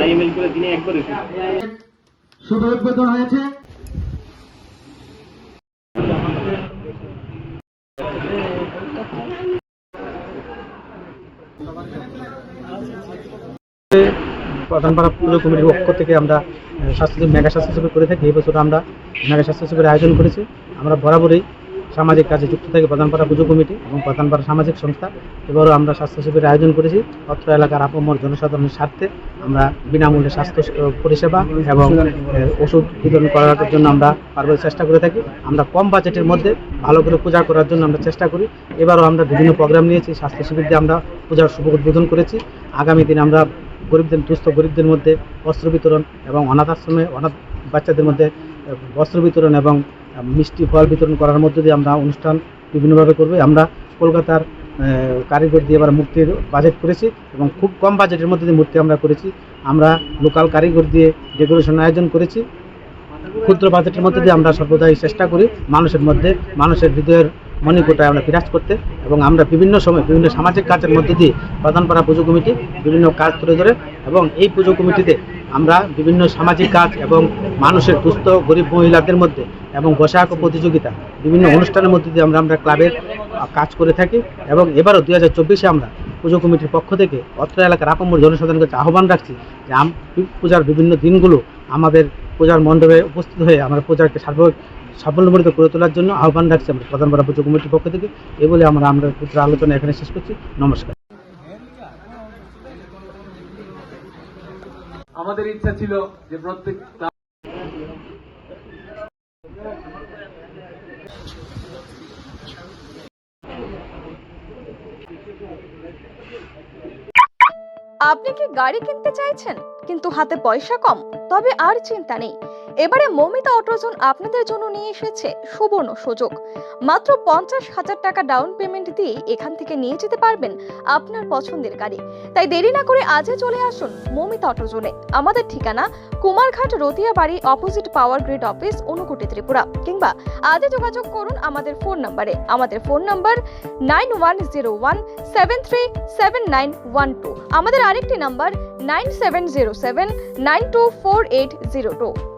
IML করে দিনে একবার এসে উদ্বোধন হয়েছে? প্রধানপাড়া পুজো কমিটির পক্ষ থেকে আমরা স্বাস্থ্য মেগা স্বাস্থ্য শিবির করে থাকি। এই বছর আমরা মেগা স্বাস্থ্য শিবিরের আয়োজন করেছি। আমরা বরাবরই সামাজিক কাজে যুক্ত থাকি প্রধানপাড়া পুজো কমিটি এবং প্রধানপাড়া সামাজিক সংস্থা। এবারও আমরা স্বাস্থ্য শিবিরের আয়োজন করেছি। অত্র এলাকার আপমর জনসাধারণের স্বার্থে আমরা বিনামূল্যে স্বাস্থ্য পরিষেবা এবং ওষুধ বিতরণ করার জন্য আমরা পার্বত্য চেষ্টা করে থাকি। আমরা কম বাজেটের মধ্যে ভালো করে পূজা করার জন্য আমরা চেষ্টা করি। এবারও আমরা বিভিন্ন প্রোগ্রাম নিয়েছি। স্বাস্থ্য শিবির দিয়ে আমরা পূজার শুভ উদ্বোধন করেছি। আগামী দিনে আমরা গরিবদের, দুস্থ গরিবদের মধ্যে বস্ত্র বিতরণ এবং অনাথ আশ্রমে অনাথ বাচ্চাদের মধ্যে বস্ত্র বিতরণ এবং মিষ্টি ফল বিতরণ করার মধ্যে দিয়ে আমরা অনুষ্ঠান বিভিন্নভাবে করব। আমরা কলকাতার কারিগর দিয়ে আমরা মূর্তির বাজেট করেছি এবং খুব কম বাজেটের মধ্যে দিয়ে মূর্তি আমরা করেছি। আমরা লোকাল কারিগর দিয়ে ডেকোরেশন আয়োজন করেছি। ক্ষুদ্র বাজেটের মধ্যে দিয়ে আমরা সর্বদাই চেষ্টা করি মানুষের মধ্যে, মানুষের হৃদয়ের মণিকোটায় আমরা বিরাজ করতে এবং আমরা বিভিন্ন সময় বিভিন্ন সামাজিক কাজের মধ্যে দিয়ে প্রধানপাড়া পুজো কমিটি, বিভিন্ন কাজ তুলে ধরে এবং এই পুজো কমিটিতে আমরা বিভিন্ন সামাজিক কাজ এবং মানুষের দুস্থ, গরিব মহিলাদের মধ্যে এবং গোসাক প্রতিযোগিতা বিভিন্ন অনুষ্ঠানের মধ্যে দিয়ে আমরা আমরা ক্লাবের কাজ করে থাকি এবং এবারও দু হাজার আমরা পুজো কমিটির পক্ষ থেকে অত্র এলাকার আপমর জনসাধারণের কাছে আহ্বান রাখছি যে আম পূজার বিভিন্ন দিনগুলো আমাদের পূজার মণ্ডপে উপস্থিত হয়ে আমরা পূজাকে সার্বিক সাফল্যমণ্ডিত করে তোলার জন্য আহ্বান রাখছি আমরা প্রধানপাড়া পুজো কমিটির পক্ষ থেকে। এ বলে আমরা আমরা পুজোর আলোচনা এখানে শেষ করছি। নমস্কার। আমাদের ইচ্ছা ছিল যে প্রত্যেক আপনি কি গাড়ি কিনতে চাইছেন? কিন্তু হাতে পয়সা কম, তবে আর চিন্তা নেই। এবারে মমিতা অটোজন আপনাদের জন্য নিয়ে এসেছে সুবর্ণ সুযোগ। মাত্র পঞ্চাশ হাজার টাকা ডাউন পেমেন্ট দিয়ে এখান থেকে নিয়ে যেতে পারবেন আপনার পছন্দের গাড়ি। তাই দেরি না করে আজই চলে আসুন মমিতা অটোজনে। আমাদের ঠিকানা কুমারঘাট রতিয়া বাড়ি অপোজিট পাওয়ার গ্রিড অফিস অনুকুটি ত্রিপুরা। কিংবা আজই যোগাযোগ করুন আমাদের ফোন নাম্বারে আমাদের phone number nine one zero one seven three seven nine one two আমাদের আরেকটি নাম্বার 9707 924802.